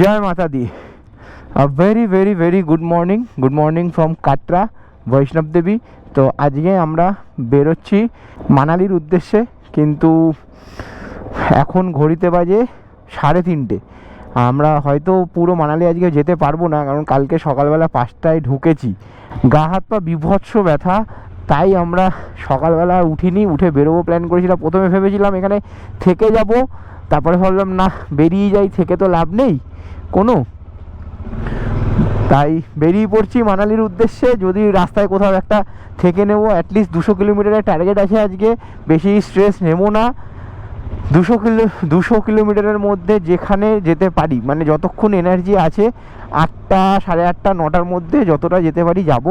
জয় মাতা দি very very very good morning good morning from Katra Vaishno Devi তো আজকে আমরা বেরোচ্ছি মানালির উদ্দেশ্যে, কিন্তু এখন ঘড়িতে বাজে সাড়ে তিনটে। আমরা হয়তো পুরো মানালি আজকে যেতে পারব না, কারণ কালকে সকালবেলা পাঁচটায় ঢুকেছি। গা হাত পা বিভৎস ব্যথা, তাই আমরা সকালবেলা উঠিনি, উঠে বেরোবো প্ল্যান করেছিলাম। প্রথমে ভেবেছিলাম এখানে থেকে যাব তারপরে ভাবলাম, না, বেরিয়ে যাই, থেকে তো লাভ নেই। কোনো। তাই বেরিয়ে পড়ছি মানালির উদ্দেশ্যে। যদি রাস্তায় কোথাও একটা থেকে নেব অ্যাটলিস্ট দুশো কিলোমিটারের টার্গেট আছে আজকে। বেশি স্ট্রেস নেব না। দুশো কিলো, দুশো কিলোমিটারের মধ্যে যেখানে যেতে পারি মানে যতক্ষণ এনার্জি আছে, আটটা, সাড়ে আটটা, নটার মধ্যে যতটা যেতে পারি, যাব।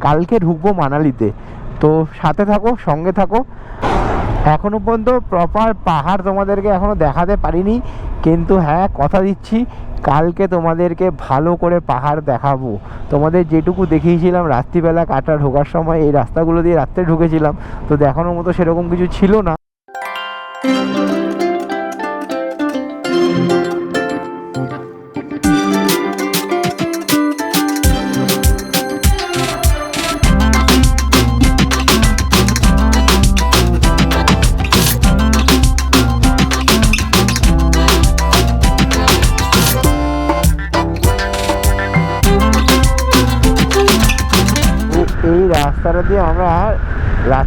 কালকে ঢুকবো মানালিতে। তো সাথে থাকো, সঙ্গে থাকো। এখনও পর্যন্ত প্রপার পাহাড় তোমাদেরকে এখনও দেখাতে পারিনি, কিন্তু হ্যাঁ কথা দিচ্ছি, কালকে তোমাদেরকে ভালো করে পাহাড় দেখাবো। তোমাদের যেটুকু দেখিয়েছিলাম, রাত্রিবেলা কাটা ঢোকার সময় এই রাস্তাগুলো দিয়ে রাত্রে ঢুকেছিলাম, তো দেখানোর মতো সেরকম কিছু ছিল না।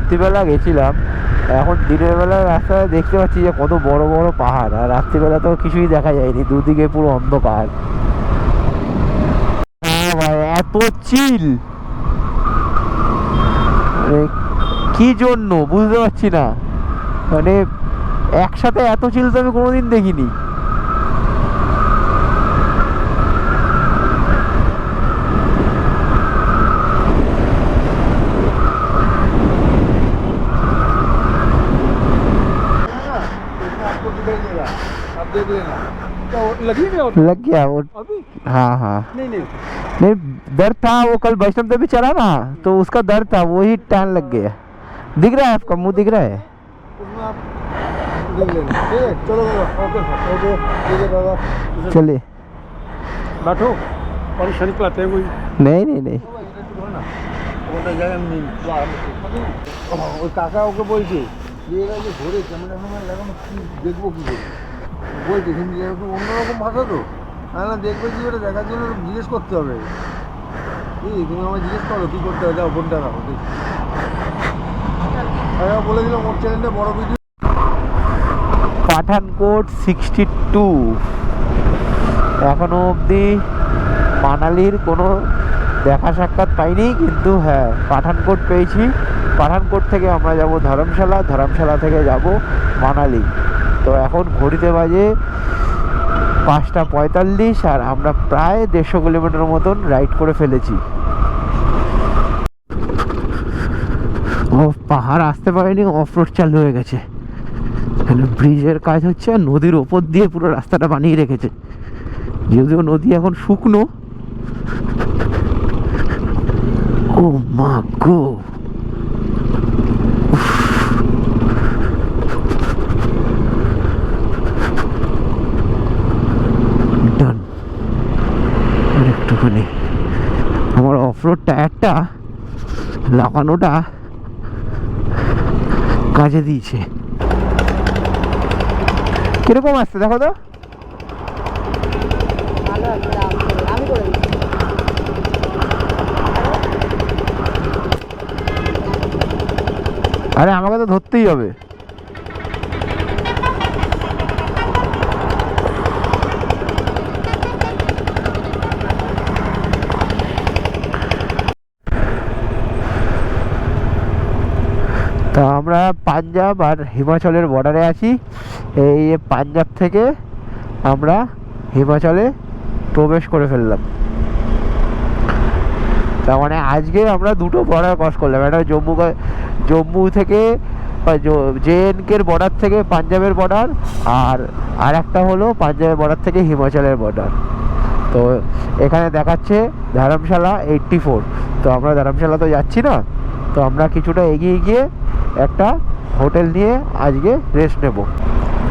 রাত্রিবেলা গেছিলাম, এখন দিনের বেলা রাস্তায় দেখতে পাচ্ছি যে কত বড় বড় পাহাড়, আর রাত্রিবেলা তো কিছুই দেখা যায়নি, দুদিকে পুরো অন্ধকার। এত চিল! মানে কি জন্য? বুঝতে পারছি না। মানে একসাথে এত চিল তো আমি কোনোদিন দেখিনি। लगी नहीं और लग गया वो अभी हाँ हाँ नहीं नहीं नहीं दर्द था वो कल वैष्णव देवी चला ना तो उसका दर्द था वही टैन लग गया दिख रहा है आपका मुंह दिख रहा है उसमें आप देख लेना ठीक है चलो बाबा ओके सर ओके ठीक है बाबा चलिए बैठो परेशानी पिलाते हैं कोई नहीं नहीं नहीं ওটা জায়গা নেই ওই কাকা ওকে বলছে যে এরা যে ঘুরে ক্যামেরা ফ্যামেরা লাগানো কি দেখবো কি করে বলছে হিন্দি একটু অন্যরকম ভাষা তো। না দেখবে কি ওটা দেখার জন্য জিজ্ঞেস করতে হবে। কি তুমি আমায় জিজ্ঞেস করো, কী করতে হবে? যাও ফোনটা রাখো দেখি। বলে দিলাম, ওর চ্যানেলটা বড় ভিডিও পাঠানকোট সিক্সটি টু এখনও অবধি মানালির কোনো দেখা সাক্ষাৎ পাইনি, কিন্তু হ্যাঁ পাঠানকোট পেয়েছি। পাঠানকোট থেকে আমরা যাব ধর্মশালা ধর্মশালা থেকে যাব মানালি। তো এখন ঘড়িতে বাজে পাঁচটা পঁয়তাল্লিশ আর আমরা প্রায় দেড়শো কিলোমিটার মতন রাইড করে ফেলেছি। ও, পাহাড় আসতে পারেনি অফ রোড চালু হয়ে গেছে। ব্রিজের কাজ হচ্ছে আর নদীর ওপর দিয়ে পুরো রাস্তাটা বানিয়ে রেখেছে। যদিও নদী এখন শুকনো। ও মা গো ডান একটুখানি অফরোড টায়ারটা লাগানোটা কাজে দিয়েছে। কীরকম আসছে দেখো তো? আরে আমাকে তো ধরতেই হবে তো আমরা পাঞ্জাব আর হিমাচলের বর্ডারে আছি। এই পাঞ্জাব থেকে আমরা হিমাচলে প্রবেশ করে ফেললাম। তার মানে আজকে আমরা দুটো বর্ডার ক্রস করলাম। একটা জম্মু জম্মু থেকে জেএনকের বর্ডার থেকে পাঞ্জাবের বর্ডার আর আর একটা হলো পাঞ্জাবের বর্ডার থেকে হিমাচলের বর্ডার তো এখানে দেখাচ্ছে ধর্মশালা এইট্টি ফোর তো আমরা ধর্মশালা তো যাচ্ছি না। তো আমরা কিছুটা এগিয়ে গিয়ে একটা হোটেল নিয়ে আজকে রেস্ট নেব।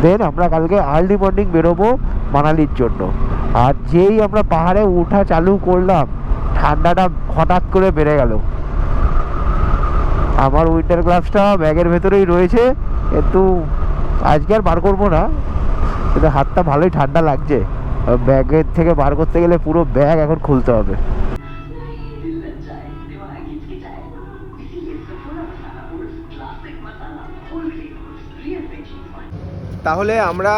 দেন আমরা কালকে আর্লি মর্নিং বেরোবো মানালির জন্য। আর যেই আমরা পাহাড়ে ওঠা চালু করলাম, ঠান্ডাটা হঠাৎ করে বেড়ে গেল। আমার উইন্টার গ্লাভসটা ব্যাগের ভেতরেই রয়েছে, কিন্তু আজকে আর বার করব না। কিন্তু হাতটা ভালোই ঠান্ডা লাগছে। ব্যাগের থেকে বার করতে গেলে পুরো ব্যাগ এখন খুলতে হবে। তাহলে আমরা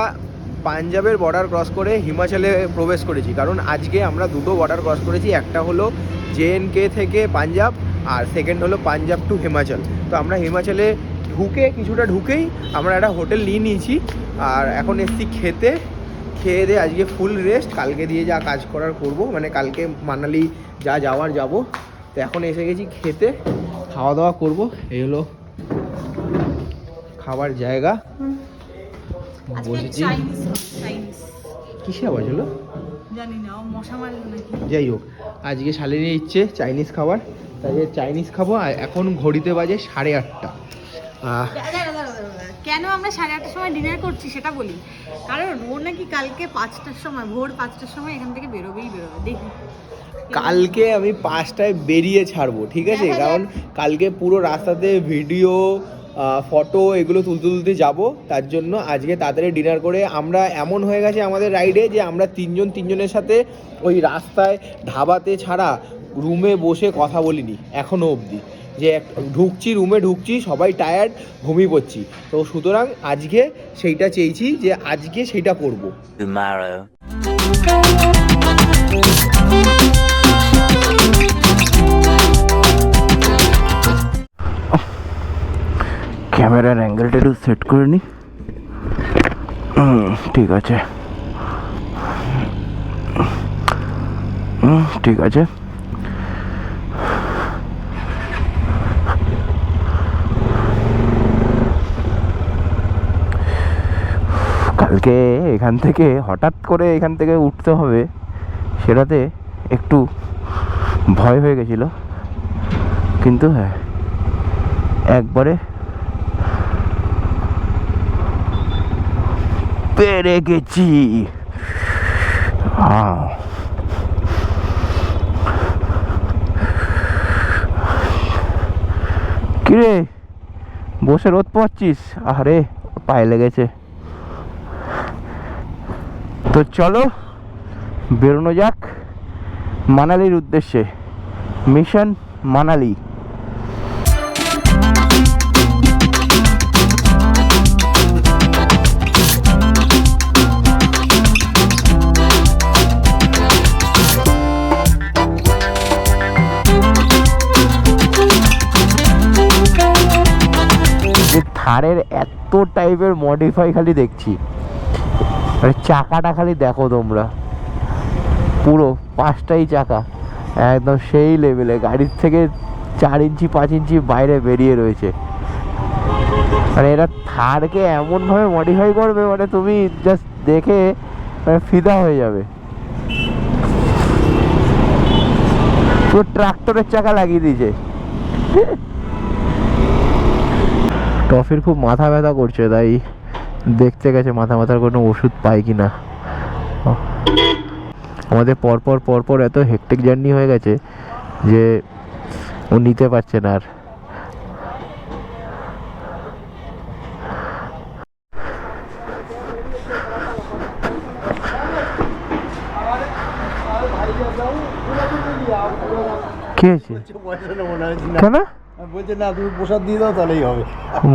পাঞ্জাবের বর্ডার ক্রস করে হিমাচলে প্রবেশ করেছি। কারণ আজকে আমরা দুটো বর্ডার ক্রস করেছি, একটা হলো জেএনকে থেকে পাঞ্জাব আর সেকেন্ড হলো পাঞ্জাব টু হিমাচল। তো আমরা হিমাচলে ঢুকে, কিছুটা ঢুকেই আমরা একটা হোটেল নিয়ে নিয়েছি আর এখন এসছি খেতে। খেয়ে দিয়ে আজকে ফুল রেস্ট কালকে দিয়ে যা কাজ করার করব মানে কালকে মানালি যা যাওয়ার যাব। তো এখন এসে গেছি খেতে, খাওয়া দাওয়া করব, এই হলো খাবার জায়গা। বসেছি কিসে হলো? জানি না ও মশা নাকি। যাই হোক আজকে শালিনী ইচ্ছে চাইনিজ খাবার। তাই চাইনিজ খাব আর এখন ঘড়িতে বাজে সাড়ে আটটা। কেন আমরা সাড়ে আটটার সময় ডিনার করছি সেটা বলি। কারণ ও নাকি কালকে পাঁচটার সময় ভোর পাঁচটার সময় এখান থেকে বেরোবেই বেরোবে। দেখি। কালকে আমি পাঁচটায় বেরিয়ে ছাড়বো ঠিক আছে? কারণ কালকে পুরো রাস্তাতে ভিডিও ফটো এগুলো তুলতে তুলতে যাব। তার জন্য আজকে তাড়াতাড়ি ডিনার করে আমরা এমন হয়ে গেছে আমাদের রাইডে যে আমরা তিনজন তিনজনের সাথে ওই রাস্তায় ধাবাতে ছাড়া রুমে বসে কথা বলিনি, এখনও অবধি। যে ঢুকছি রুমে ঢুকছি, সবাই টায়ার্ড ঘুমিয়ে পড়ছি। তো সুতরাং আজকে সেইটা চেয়েছি যে আজকে সেইটা করব। ক্যামেরার অ্যাঙ্গেলটা একটু সেট করে নি। হুম, ঠিক আছে। ঠিক আছে। কালকে এখান থেকে হঠাৎ করে এখান থেকে উঠতে হবে সেটাতে একটু ভয় হয়ে গেছিল। কিন্তু হ্যাঁ একবারে পেরে গেছি। কিরে, বসে রোদ পাচ্ছিস আরে পায়ে লেগেছে। তো চলো, বেরোনো যাক, মানালির উদ্দেশ্যে। মিশন মানালি। এত টাইপের মডিফাই খালি দেখছি। মানে চাকাটা খালি দেখো তোমরা। পুরো পাঁচটাই চাকা। একদম সেই লেভেলে গাড়ির থেকে চার ইঞ্চি, পাঁচ ইঞ্চি বাইরে বেরিয়ে রয়েছে। মানে এরা থারকে এমনভাবে মডিফাই করবে মানে তুমি জাস্ট দেখে মানে ফিদা হয়ে যাবে। পুরো ট্রাক্টরের চাকা লাগিয়ে দিয়েছে। টফির খুব মাথা ব্যথা করছে, তাই দেখতে গেছে মাথা ব্যথার কোনো ওষুধ পাই কি না আমাদের পরপর পরপর এত হেক্টিক জার্নি হয়ে গেছে যে ও নিতে পারছে না আর। কি হয়েছে? কেন? বলছে না তুমি প্রসাদ দিয়ে দাও তাহলেই হবে।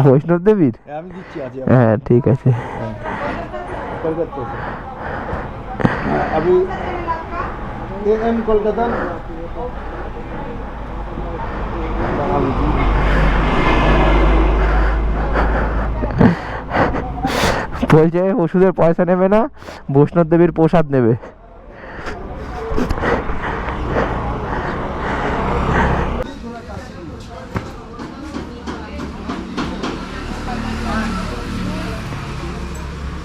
বৈষ্ণব দেবীর? হ্যাঁ, আমি দিচ্ছি আছি হ্যাঁ ঠিক আছে। কলকাতা আমি এম কলকাতার বলছে ওষুধের পয়সা নেবে না বৈষ্ণব দেবীর প্রসাদ নেবে।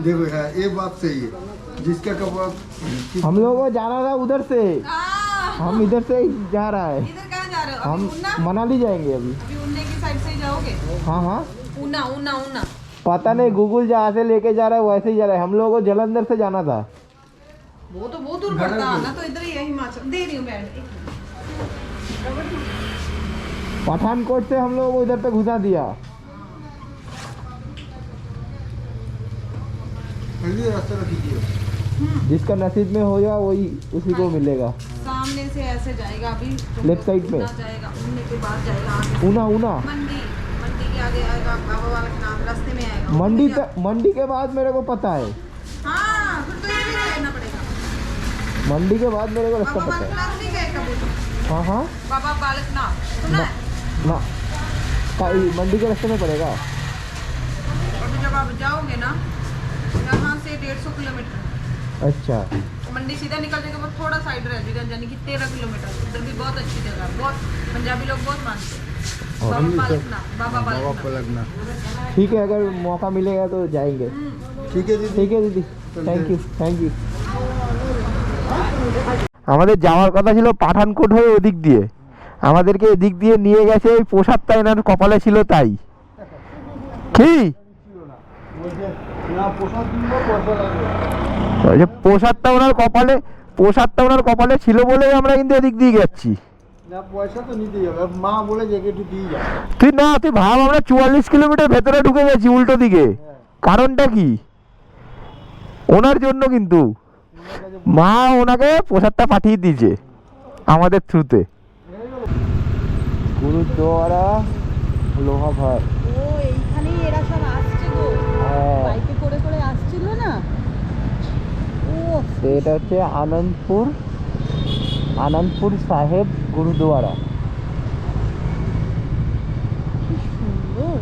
देखो हाँ ये बात सही है। जिसका कपड़ा हम लोग को जाना था उधर से। हम इधर से ही जा रहा है। इधर कहाँ जा रहे हो? हम मनाली जाएँगे अभी। अभी की साइड से जाओगे? हाँ हाँ। ऊना ऊना ऊना। पता नहीं गूगल जहाँ से लेके जा रहा है वैसे ही जा रहा है। हम लोगों को जलंधर से जाना था। वो तो बहुत दूर पड़ता है ना तो इधर ही है हिमाचल। दे रही हूँ बैठ। पठानकोट से हम लोगों को इधर पे घुसा दिया। जल्दी रास्ता कीजिए जिसका नसीब में हो होगा वही उसी को मिलेगा। सामने से ऐसे जाएगा अभी Left side पे? ऊना जाएगा उन्ने के बाद जाएगा ऊना ऊना मंडी मंडी के आगे आएगा बाबा वाला नाम रास्ते में आएगा। मंडी मंडी के बाद मेरे को पता है। हाँ फिर तो ये भी पड़ेगा। मंडी के बाद मेरे को रास्ता पता है। बालकनाथ नहीं गए कभी तो? हाँ हाँ। बाबा बालकनाथ सुना ना ना। मंडी के रास्ते में पड़ेगा। जब आप जाओगे ना यहाँ से डेढ़ सौ किलोमीटर अच्छा मंडी सीधा निकलने के बाद थोड़ा साइड रह जाएगा यानी कि तेरह किलोमीटर उधर भी बहुत अच्छी जगह है बहुत पंजाबी लोग बहुत मानते हैं और बाबा हम भी तो- बालकनाथ बाबा बाबा बालकनाथ पलटना ठीक है अगर मौका मिलेगा तो जाएंगे ठीक है दीदी ঠিক আছে দিদি থ্যাংক ইউ থ্যাংক ইউ আমাদের যাওয়ার কথা ছিল পাঠানকোট হয়ে ওদিক দিয়ে আমাদেরকে এদিক দিয়ে নিয়ে গেছে ওই প্রসাদটা এনার কপালে ছিল তাই কি প্রসাদটা ওনার কপালে প্রসাদটা ওনার কপালে ছিল বলেই আমরা কিন্তু এদিক দিয়ে যাচ্ছি। না পয়সা তো নিতেই হবে। মা বলে যে একটু দিয়ে যাবে তুই না তুই ভাব আমরা চুয়াল্লিশ কিলোমিটার ভেতরে ঢুকে গেছি উল্টো দিকে। কারণটা কি? ওনার জন্য কিন্তু। মা ওনাকে প্রসাদটা পাঠিয়ে দিয়েছে আমাদের থ্রুতে গুরুদ্বারা লোহা ভাই ও এইখানেই এরা সব আসছে গো হ্যাঁ বাইকে করে করে আসছিল না ও এটা হচ্ছে আনন্দপুর আনন্দপুর সাহেব গুরুদ্বারা সুন্দর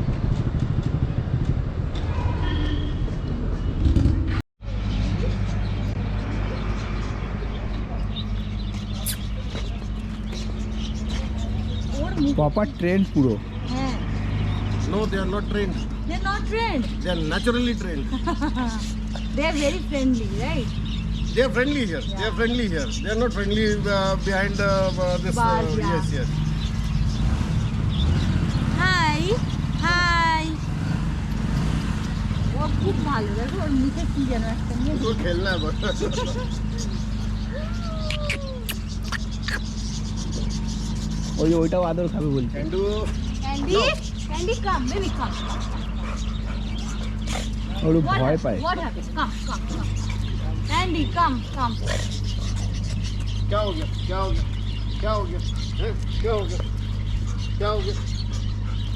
ওর মুখ প্রপার ট্রেন পুরো হ্যাঁ No, they are not trained. They not trained They are naturally trained. They are very friendly right They are friendly here. Yeah. They are friendly here. They are not friendly uh, behind uh, uh, this. Bar, uh, yeah. Yes, yes. Hi, hi. ও খুব ভালো দেখো ওর মুখে কি যেন একটা নিয়ে ওর খেলনা ওই ওইটাও আদর খাবে বলছে Andy, come, come. Go, you, go, you, go, you, go, you, go, you.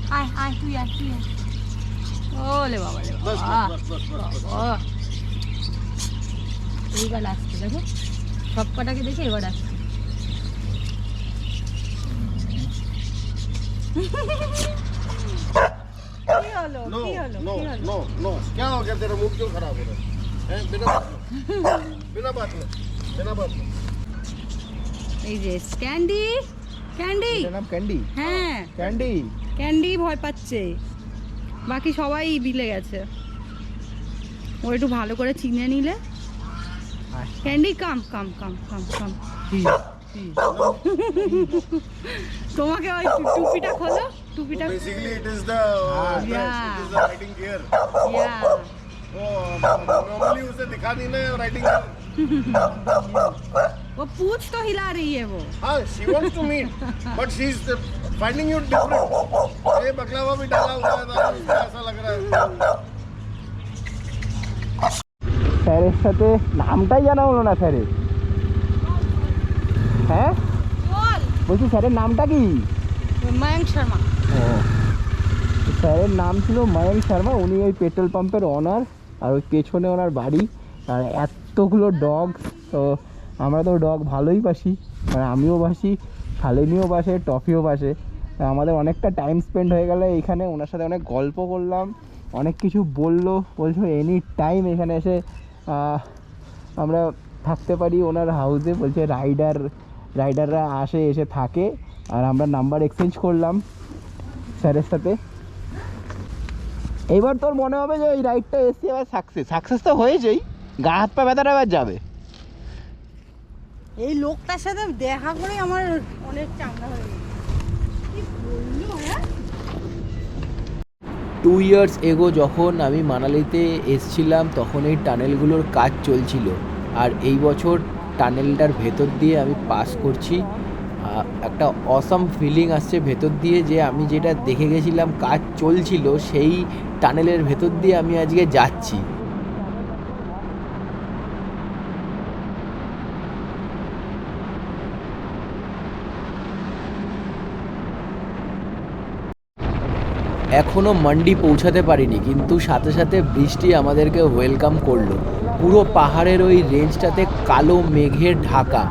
Hi, hi, here, here. ওলে বাবা রে বাবা এইবার আসছে দেখো সব কটাকে দেখে এবার আসছে কি হলো কি হলো কি হলো নো নো নো কেন ওকে তেরা মুখ কেউ খারাপ হলো হ্যাঁ বেটা এই যে ক্যান্ডি ক্যান্ডি ক্যান্ডি হ্যাঁ। ক্যান্ডি ক্যান্ডি ভয় পাচ্ছে। বাকি সবাই বিলে গেছে। ও একটু ভালো করে চিনে নিলে। ক্যান্ডি কাম কাম কাম কাম কাম তোমাকে ওই টুপিটা খোলো। টুপিটা basically it is it is gear yeah वो नॉर्मली उसे दिखा नहीं ना राइटिंग वो पूछ तो हिला रही है वो हाँ she wants to meet but she is finding you different ये बकलावा भी डाला हुआ है तो उसको ऐसा लग रहा है স্যারের সাথে নামটাই জানা হলো না স্যারের হ্যাঁ বল বলছি স্যারের নামটা কি ময়ঙ্ক শর্মা স্যারের নাম ছিল ময়ঙ্ক শর্মা উনি ওই পেট্রোল পাম্পের অনার আর ওই পেছনে ওনার বাড়ি। আর এতগুলো ডগ, তো আমরা তো ডগ ভালোই বাসি মানে আমিও বাসি, শালিনীও বাসে, টফিও বাসে। আমাদের অনেকটা টাইম স্পেন্ড হয়ে গেল এইখানে। ওনার সাথে অনেক গল্প করলাম, অনেক কিছু বলল, বলছো এনি টাইম এখানে এসে আমরা থাকতে পারি ওনার হাউসে বলছে রাইডার রাইডাররা আসে, এসে থাকে। আর আমরা নাম্বার এক্সচেঞ্জ করলাম স্যারের সাথে। এইবার তোর মনে হবে যে এই রাইডটা এসে আবার সাকসেস সাকসেস তো হয়েছেই। গা হাত পা ব্যথাটা এবার যাবে। এই লোকটার সাথে দেখা করে আমার অনেক চাঙ্গা হয়ে টু ইয়ার্স এগো যখন আমি মানালিতে এসছিলাম তখন এই টানেলগুলোর কাজ চলছিল। আর এই বছর টানেলটার ভেতর দিয়ে আমি পাস করছি। একটা অসম ফিলিং আসছে ভেতর দিয়ে যে আমি যেটা দেখে গেছিলাম, কাজ চলছিল সেই টানেলের ভেতর দিয়ে আমি আজকে যাচ্ছি। এখনও মান্ডি পৌঁছাতে পারিনি, কিন্তু সাথে সাথে বৃষ্টি আমাদেরকে ওয়েলকাম করল। পুরো পাহাড়ের ওই রেঞ্জটাতে কালো মেঘের ঢাকা,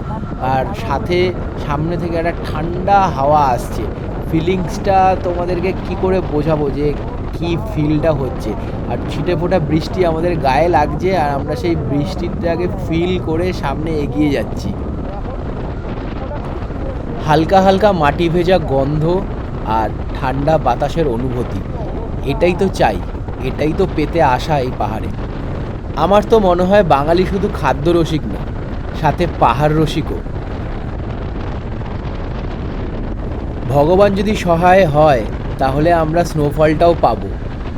আর সাথে সামনে থেকে একটা ঠান্ডা হাওয়া আসছে। ফিলিংসটা তোমাদেরকে কি করে বোঝাবো যে কি ফিলটা হচ্ছে? আর ছিটে ফোটা বৃষ্টি আমাদের গায়ে লাগছে, আর আমরা সেই বৃষ্টিটাকে ফিল করে সামনে এগিয়ে যাচ্ছি। হালকা হালকা মাটি ভেজা গন্ধ, আর ঠান্ডা বাতাসের অনুভূতি। এটাই তো চাই, এটাই তো পেতে আসা এই পাহাড়ে। আমার তো মনে হয় বাঙালি শুধু খাদ্য রসিক না, সাথে পাহাড় রসিকও। ভগবান যদি সহায় হয়, তাহলে আমরা স্নোফলটাও পাবো।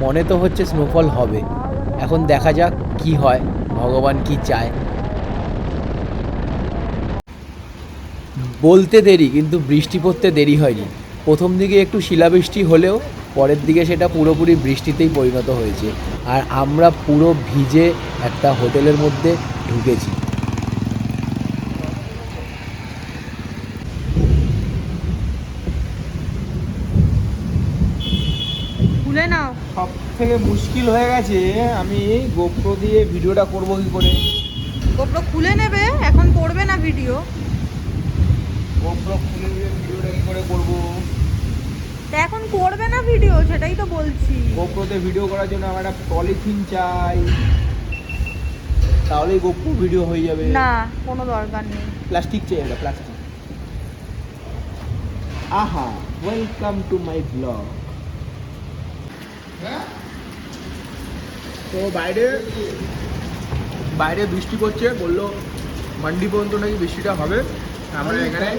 মনে তো হচ্ছে স্নোফল হবে। এখন দেখা যাক কি হয়, ভগবান কি চায়। বলতে দেরি, কিন্তু বৃষ্টি পড়তে দেরি হয়নি। প্রথম দিকে একটু শিলাবৃষ্টি হলেও পরের দিকে সেটা পুরোপুরি বৃষ্টিতেই পরিণত হয়েছে। আর আমরা পুরো ভিজে একটা হোটেলের মধ্যে ঢুকেছি। খুলে নাও। সব থেকে মুশকিল হয়ে গেছে আমি গোপ্রো দিয়ে ভিডিওটা করব কি করে? গোপ্রো খুলে নেবে এখন করবে না ভিডিও? গোপ্রো খুলে দিয়ে ভিডিওটা কি করে করব? তা এখন করবে না ভিডিও সেটাই তো বলছি। গোপ্রোতে ভিডিও করার জন্য আমার একটা পলিথিন চাই। তাহলেই গোপ্রো ভিডিও হয়ে যাবে। না কোনো দরকার নেই। প্লাস্টিক চাই একটা প্লাস্টিক। আহা ওয়েলকাম টু মাই ব্লগ তো বাইরে বাইরে বৃষ্টি পড়ছে বলল মান্ডি পর্যন্ত নাকি বৃষ্টিটা হবে। আমরা এখানে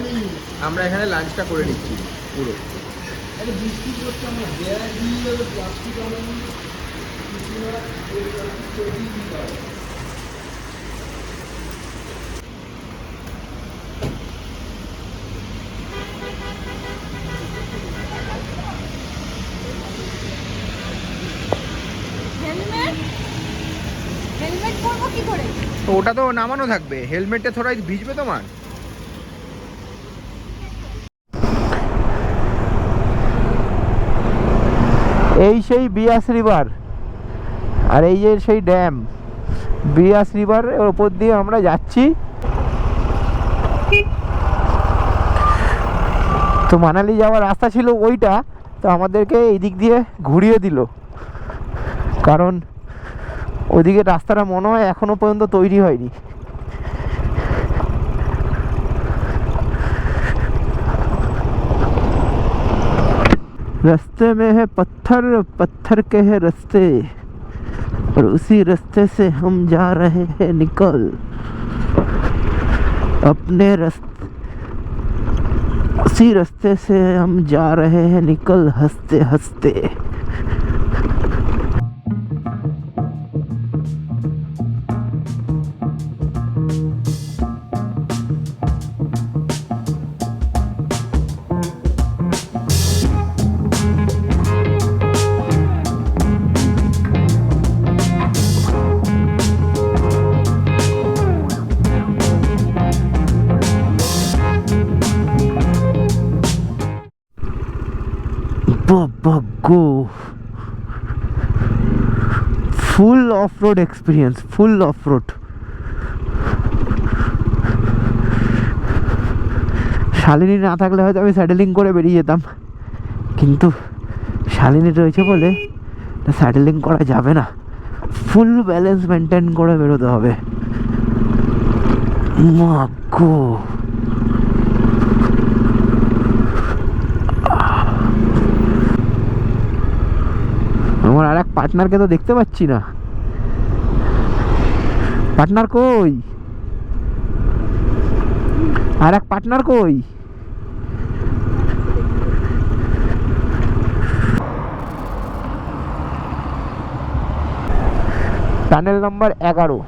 আমরা এখানে লাঞ্চটা করে নিচ্ছি পুরো। হেলমেট হেলমেট পরবো কি করে? তো ওটা তো নামানো থাকবে। হেলমেটটা থোড়া ভিজবে তোমার? এই সেই বিয়াস রিভার। আর এই যে সেই ড্যাম। বিয়াস রিভারের ওপর দিয়ে আমরা যাচ্ছি। তো মানালি যাওয়ার রাস্তা ছিল ওইটা। তো আমাদেরকে এই দিক দিয়ে ঘুরিয়ে দিল। কারণ ওইদিকে রাস্তাটা মনে হয় এখনও পর্যন্ত তৈরি হয়নি। रास्ते में है पत्थर पत्थर के है रास्ते। और उसी रास्ते से हम जा रहे हैं निकल। अपने रस्ते, उसी रास्ते से हम जा रहे हैं निकल हँसते हँसते Baba go full off-road experience, full off-road. Shalini না থাকলে হয়তো আমি স্যাডেলিং করে বেরিয়ে যেতাম। কিন্তু শালিনী রয়েছে বলে স্যাডেলিং করা যাবে না। ফুল ব্যালেন্স মেনটেন করে বেরোতে হবে। মা গো আমার আর এক পার্টনারকে তো দেখতে পাচ্ছি না। পার্টনার কই? আর এক পার্টনার কই? টানেল নাম্বার এগারো।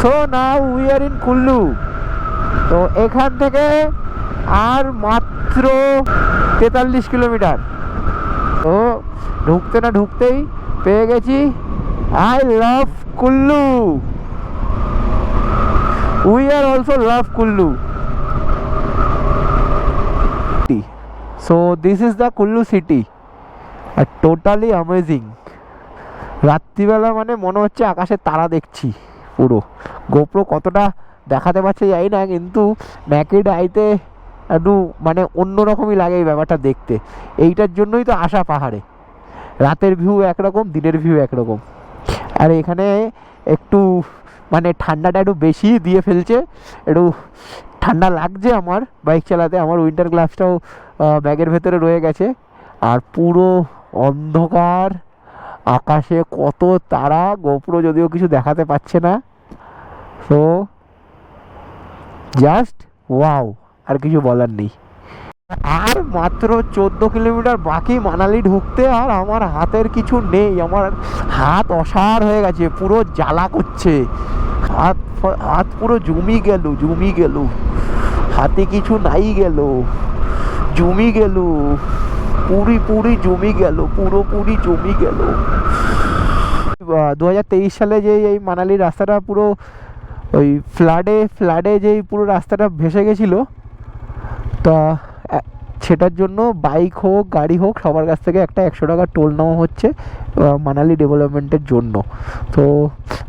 So now we are in Kullu তো এখান থেকে আর মাত্র তেতাল্লিশ কিলোমিটার। তো ঢুকতে না ঢুকতেই পেয়ে গেছি I love Kullu. We R also love Kullu. So this is the Kullu city R totally amazing রাত্রিবেলা মানে মনে হচ্ছে আকাশে তারা দেখছি পুরো। গোপ্রো কতটা দেখাতে পারছে, জানি না, কিন্তু ম্যাকে ডাইতে একটু মানে অন্যরকমই লাগে এই ব্যাপারটা দেখতে। এইটার জন্যই তো আসা পাহাড়ে। রাতের ভিউ একরকম, দিনের ভিউ একরকম। আর এখানে একটু মানে ঠান্ডাটা একটু বেশি দিয়ে ফেলছে। একটু ঠান্ডা লাগছে আমার বাইক চালাতে, আমার উইন্টার গ্লাভসটাও ব্যাগের ভেতরে রয়ে গেছে। আর পুরো অন্ধকার, আকাশে কত তারা গোপ্রো যদিও কিছু দেখাতে পাচ্ছে না। তো জাস্ট ওয়াও আর কিছু বলার নেই। আর মাত্র চোদ্দ কিলোমিটার বাকি মানালি ঢুকতে আর আমার হাতের কিছু নেই। আমার হাত অসার হয়ে গেছে, পুরো জ্বালা করছে। হাত হাত পুরো জমি গেল জমি গেল। হাতে কিছু নাই গেল, জমি গেল। পুরি পুরি জমি গেল পুরোপুরি জমি গেল। দু হাজার তেইশ সালে যে এই মানালি রাস্তাটা পুরো ওই ফ্লাডে ফ্লাডে যেই পুরো রাস্তাটা ভেসে গেছিল, তা সেটার জন্য বাইক হোক, গাড়ি হোক, সবার কাছ থেকে একটা একশো টাকা টোল নেওয়া হচ্ছে মানালি ডেভেলপমেন্টের জন্য। তো,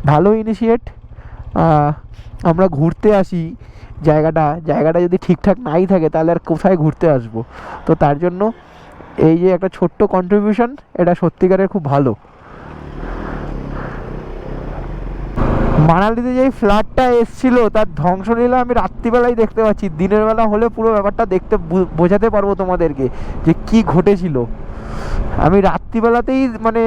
ভালো ইনিশিয়েট আমরা ঘুরতে আসি জায়গাটা। জায়গাটা যদি ঠিকঠাক নাই থাকে, তাহলে আর কোথায় ঘুরতে আসব? তো তার জন্য এই যে একটা ছোট্ট কন্ট্রিবিউশন এটা সত্যিকারের খুব ভালো। মানালিতে যে ফ্ল্যাটটা এসছিল তার ধ্বংস নিলে আমি রাত্রিবেলায় দেখতে পাচ্ছি দিনের বেলা হলে পুরো ব্যাপারটা দেখতে বু- বোঝাতে পারবো তোমাদেরকে যে কি ঘটেছিল আমি রাত্রিবেলাতেই মানে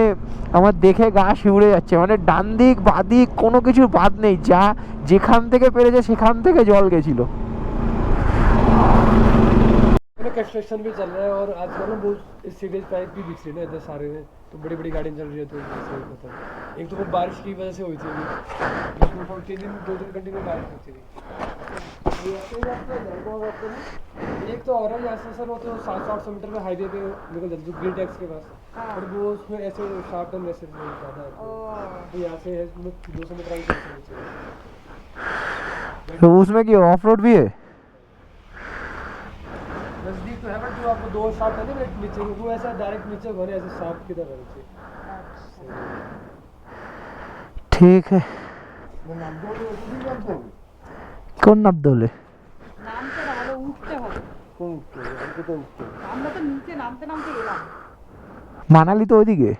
আমার দেখে গা শিউড়ে যাচ্ছে মানে ডান দিক বাদিক কোনো কিছু বাদ নেই যা যেখান থেকে পেরেছে সেখান থেকে জল গেছিলো कंस्ट्रक्शन भी चल रहा है और आजकल ना बहुत सीवेज पाइप भी बिछ रही है ना इधर सारे में तो बड़ी बड़ी गाड़ियाँ चल रही है तो ऐसे होता है। एक तो वो बारिश की वजह से हुई थी अभी। इसमें तो तीन दिन दो दिन कंटिन्यू बारिश होती थी। ऐसे ही में एक तो और है यहाँ सर वो तो सात सौ आठ सौ मीटर पे हाईवे पे निकल जाती है ग्रीन टैक्स के पास। और वो उसमें ऐसे शार्प टर्न ऐसे बहुत ज़्यादा है। तो यहाँ से दो सौ मीटर आगे हैं। तो उसमें कि ऑफ़ रोड भी है नज़दीक तो है बट जो आपको दो शार्प है ना एक नीचे वो ऐसा डायरेक्ट नीचे घरे ऐसे शार्प की तरह नीचे ठीक है কোন নামতে হলে নামতে না হলে উঠতে হবে কোন উঠতে হবে? আমি কোথায় উঠতে হবে? আমরা তো নিচে নামতে নামতে এলাম মানালি তো ওইদিকে